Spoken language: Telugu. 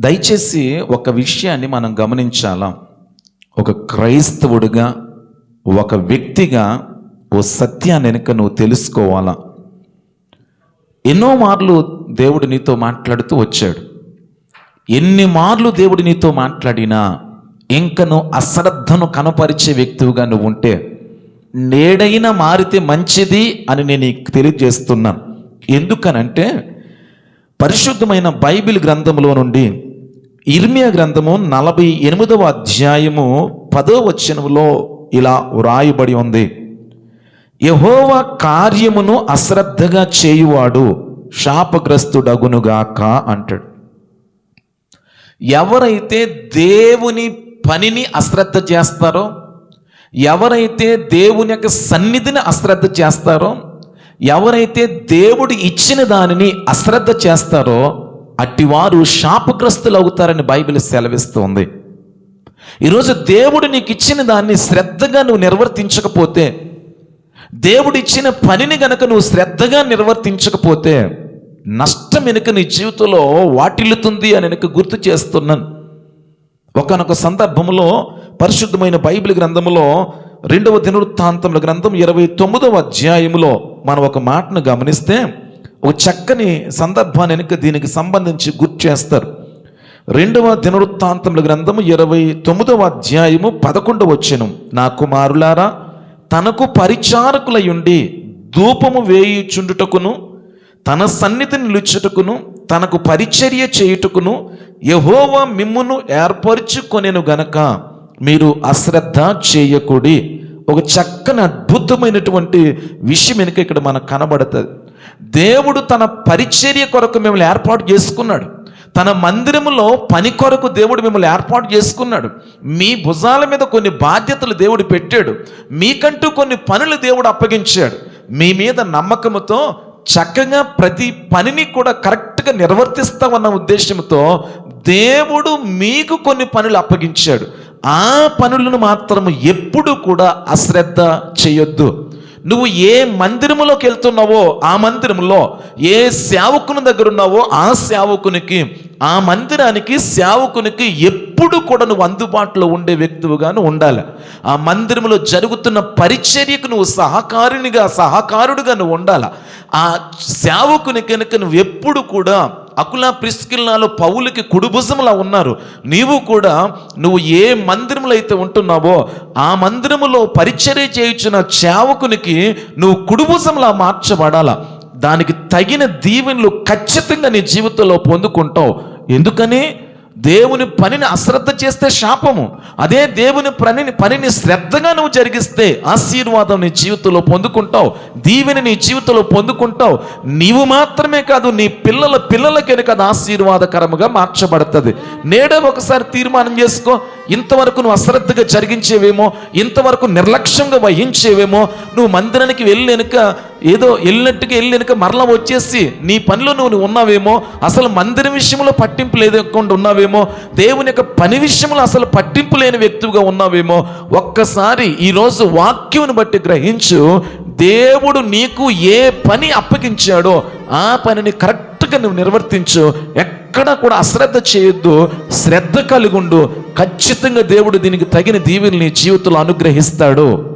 దయచేసి ఒక విషయాన్ని మనం గమనించాలా? ఒక క్రైస్తవుడిగా ఒక వ్యక్తిగా ఓ సత్యాన్ని వెనుక నువ్వు తెలుసుకోవాలా? ఎన్నో మార్లు దేవుడు నీతో మాట్లాడుతూ వచ్చాడు. ఎన్ని మార్లు దేవుడు నీతో మాట్లాడినా ఇంకను అశ్రద్ధను కనపరిచే వ్యక్తివిగా నువ్వు ఉంటే నేడైనా మారితే మంచిది అని నేను తెలియజేస్తున్నాను. ఎందుకనంటే పరిశుద్ధమైన బైబిల్ గ్రంథంలో నుండి ఇర్మియా గ్రంథము నలభై ఎనిమిదవ అధ్యాయము పదో వచనములో ఇలా వ్రాయబడి ఉంది. యహోవా కార్యమును అశ్రద్ధగా చేయువాడు శాపగ్రస్తుడగునుగాక అంటాడు. ఎవరైతే దేవుని పనిని అశ్రద్ధ చేస్తారో ఎవరైతే దేవుని యొక్క సన్నిధిని అశ్రద్ధ చేస్తారో ఎవరైతే దేవుడు ఇచ్చిన దానిని అశ్రద్ధ చేస్తారో అట్టివారు శాపగ్రస్తులు అవుతారని బైబిల్ సెలవిస్తుంది. ఈరోజు దేవుడు నీకు ఇచ్చిన దాన్ని శ్రద్ధగా నువ్వు నిర్వర్తించకపోతే దేవుడు ఇచ్చిన పనిని గనక నువ్వు శ్రద్ధగా నిర్వర్తించకపోతే నష్టం వెనుక నీ జీవితంలో వాటిల్లుతుంది అని వెనుక గుర్తు చేస్తున్నాను. ఒకనొక సందర్భంలో పరిశుద్ధమైన బైబిల్ గ్రంథములో రెండవ దినవృత్తాంతముల గ్రంథం ఇరవై తొమ్మిదవ అధ్యాయములో మనం ఒక మాటను గమనిస్తే ఒక చక్కని సందర్భాన్ని వెనుక దీనికి సంబంధించి గుర్తు చేస్తారు. రెండవ దినవృత్తాంతముల గ్రంథము ఇరవై తొమ్మిదవ అధ్యాయము పదకొండవ వచ్చెను నా కుమారులారా తనకు పరిచారకులయుండి ధూపము వేయుచుండుటకును తన సన్నిధిని నిలుచుటకును తనకు పరిచర్య చేయుటకును యహోవా మిమ్మును ఏర్పరచుకొనెను గనక మీరు అశ్రద్ధ చేయకుడి ఒక చక్కని అద్భుతమైనటువంటి విషయం వెనుక ఇక్కడ మనకు కనబడుతుంది. దేవుడు తన పరిచర్య కొరకు మిమ్మల్ని ఏర్పాటు చేసుకున్నాడు. తన మందిరంలో పని కొరకు దేవుడు మిమ్మల్ని ఏర్పాటు చేసుకున్నాడు. మీ భుజాల మీద కొన్ని బాధ్యతలు దేవుడు పెట్టాడు. మీకంటూ కొన్ని పనులు దేవుడు అప్పగించాడు. మీ మీద నమ్మకముతో చక్కగా ప్రతి పనిని కూడా కరెక్ట్గా నిర్వర్తిస్తామన్న ఉద్దేశంతో దేవుడు మీకు కొన్ని పనులు అప్పగించాడు. ఆ పనులను మాత్రము ఎప్పుడు కూడా అశ్రద్ధ చేయొద్దు. నువ్వు ఏ మందిరములోకి వెళ్తున్నావో ఆ మందిరములో ఏ సేవకుని దగ్గర ఉన్నావో ఆ సేవకునికి ఆ మందిరానికి సేవకునికి ఎప్పుడు కూడా నువ్వు అందుబాటులో ఉండే వ్యక్తివిగాను ఉండాలి. ఆ మందిరంలో జరుగుతున్న పరిచర్యకు నువ్వు సహకారినిగా సహకారుడిగా నువ్వు ఉండాలి. ఆ సేవకుని కనుక నువ్వు ఎప్పుడు కూడా అకుల ప్రిస్కిల్లాలో పౌలకి కుడిభుజములా ఉన్నారు. నీవు కూడా నువ్వు ఏ మందిరంలో అయితే ఉంటున్నావో ఆ మందిరములో పరిచర్య చేయుచున్న చావకునికి నువ్వు కుడిభుజంలా మార్చబడాలా. దానికి తగిన దీవెనలు ఖచ్చితంగా నీ జీవితంలో పొందుకుంటావు. ఎందుకని? దేవుని పనిని అశ్రద్ధ చేస్తే శాపము. అదే దేవుని పనిని పనిని శ్రద్ధగా నువ్వు జరిగిస్తే ఆశీర్వాదం నీ జీవితంలో పొందుకుంటావు. దీవెని నీ జీవితంలో పొందుకుంటావు. నీవు మాత్రమే కాదు నీ పిల్లల పిల్లలకైనా అది ఆశీర్వాదకరముగా మార్చబడుతుంది. నేడే ఒకసారి తీర్మానం చేసుకో. ఇంతవరకు నువ్వు అశ్రద్ధగా జరిగించేవేమో ఇంతవరకు నిర్లక్ష్యంగా వహించేవేమో నువ్వు మందిరానికి వెళ్ళి వెనుక ఏదో వెళ్ళినట్టుగా వెళ్ళి మరలా వచ్చేసి నీ పనిలో నువ్వు ఉన్నావేమో అసలు మందిరం విషయంలో పట్టింపు లేకుండా ఉన్నావేమో దేవుని యొక్క పని విషయంలో అసలు పట్టింపు లేని వ్యక్తిగా ఉన్నావేమో ఒక్కసారి ఈరోజు వాక్యమును బట్టి గ్రహించు దేవుడు నీకు ఏ పని అప్పగించాడో ఆ పనిని కరెక్ట్గా నువ్వు నిర్వర్తించు. ఎక్కడ కూడా అశ్రద్ధ చేయొద్దు శ్రద్ధ కలిగుండు. ఖచ్చితంగా దేవుడు దీనికి తగిన దీవెని నీ జీవితంలో అనుగ్రహిస్తాడు.